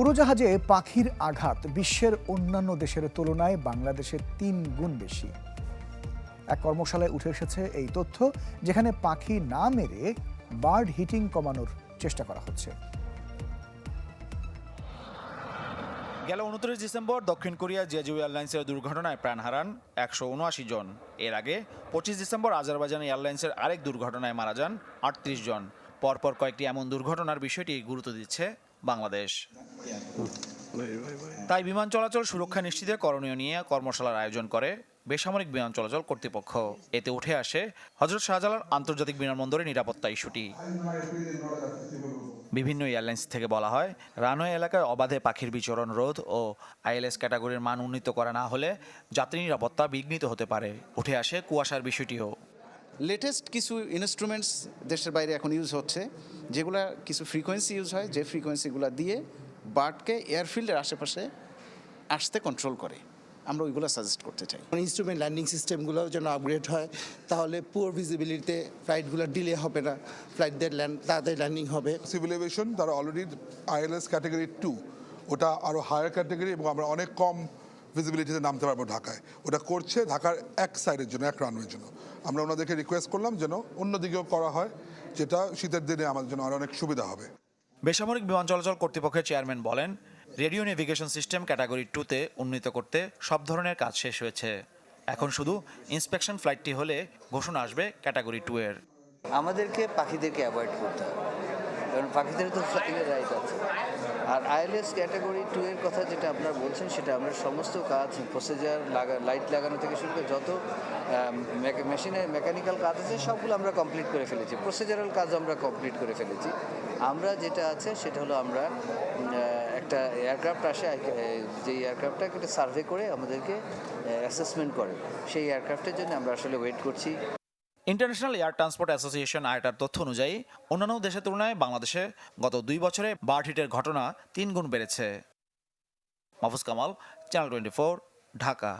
উড়োজাহাজে পাখির আঘাত বিশ্বের অন্যান্য দেশের তুলনায় বাংলাদেশে তিন গুণ বেশি। এক কর্মশালায় উঠে এসেছে এই তথ্য, যেখানে পাখি না মেরে বার্ড হিটিং কমানোর চেষ্টা করা হচ্ছে। গেল উনত্রিশ ডিসেম্বর, দক্ষিণ কোরিয়া জেজু এয়ারলাইন্সের দুর্ঘটনায় প্রাণ হারান একশো উনআশি জন। এর আগে পঁচিশ ডিসেম্বর আজারবাইজান এয়ারলাইন্সের আরেক দুর্ঘটনায় মারা যান আটত্রিশ জন। পরপর কয়েকটি এমন দুর্ঘটনার বিষয়টি গুরুত্ব দিচ্ছে বাংলাদেশ। তাই বিমান চলাচল সুরক্ষা নিশ্চিতে করণীয় নিয়ে কর্মশালার আয়োজন করে বেসামরিক বিমান চলাচল কর্তৃপক্ষ। এতে উঠে আসে হজরত শাহজালাল আন্তর্জাতিক বিমানবন্দরের নিরাপত্তা ইস্যুটি। বিভিন্ন এয়ারলাইন্স থেকে বলা হয় রানওয়ে এলাকায় অবাধে পাখির বিচরণ রোধ ও আইএলএস ক্যাটাগরির মান উন্নীত করা না হলে যাত্রী নিরাপত্তা বিঘ্নিত হতে পারে। উঠে আসে কুয়াশার বিষয়টিও। লেটেস্ট কিছু ইনস্ট্রুমেন্টস দেশের বাইরে এখন ইউজ হচ্ছে যেগুলা কিছু ফ্রিকোয়েন্সি ইউজ হয় যে ফ্রিকোয়েন্সিগুলো দিয়ে বার্ডকে এয়ারফিল্ডের আশেপাশে আসতে কন্ট্রোল করে। আমরা ওইগুলো সাজেস্ট করতে চাই। ইনস্ট্রুমেন্ট ল্যান্ডিং সিস্টেমগুলোও যেন আপগ্রেড হয় তাহলে পুয়ার ভিজিবিলিটিতে ফ্লাইটগুলো ডিলে হবে না ফ্লাইটদের ল্যান্ড তাড়াতাড়ি ল্যান্ডিং হবে। সিভিল এভিয়েশন তারা অলরেডি আইএলএস ক্যাটাগরি টু ওটা আরও হায়ার ক্যাটাগরি এবং আমরা অনেক কম ভিজিবিলিটিতে নামতে পারব ঢাকায়। ওটা করছে ঢাকার এক সাইডের জন্য এক রানওয়ের জন্য। আমরা ওনাদেরকে রিকোয়েস্ট করলাম যেন অন্যদিকেও করা হয় যেটা শীতের দিনে আমাদের জন্য আরও অনেক সুবিধা হবে। বেসামরিক বিমান চলাচল কর্তৃপক্ষের চেয়ারম্যান বলেন রেডিও নেভিগেশন সিস্টেম ক্যাটাগরি টুতে উন্নীত করতে সব ধরনের কাজ শেষ হয়েছে। এখন শুধু ইন্সপেকশন ফ্লাইটটি হলে ঘোষণা আসবে ক্যাটাগরি টু এর। আমাদেরকে পাখিদেরকে অ্যাভয়েড করতে হবে। কারণ পাখিদের তো ফ্লাইংয়ের রাইট আছে। আর আইএলএস ক্যাটাগরি টু এর কথা যেটা আপনারা বলছেন, সেটা আমরা সমস্ত কাজ প্রসিজার লাগা লাইট লাগানো থেকে শুরু করে যত মেশিনের মেকানিক্যাল কাজ আছে, সবগুলো আমরা কমপ্লিট করে ফেলেছি। প্রসিজারাল কাজ আমরা কমপ্লিট করে ফেলেছি। আমরা যেটা আছে, সেটা হলো আমরা একটা এয়ারক্রাফট আসে যে এয়ারক্রাফটটাকে একটা সার্ভে করে আমাদেরকে অ্যাসেসমেন্ট করে। সেই এয়ারক্রাফটের জন্য আমরা আসলে ওয়েট করছি। ইন্টারন্যাশনাল এয়ার ট্রান্সপোর্ট অ্যাসোসিয়েশন আয়টার তথ্য অনুযায়ী, অন্যান্য দেশের তুলনায় বাংলাদেশে গত দুই বছরে বার্ড হিটের ঘটনা তিন গুণ বেড়েছে। Mahfuz Kamal channel twenty Dhaka.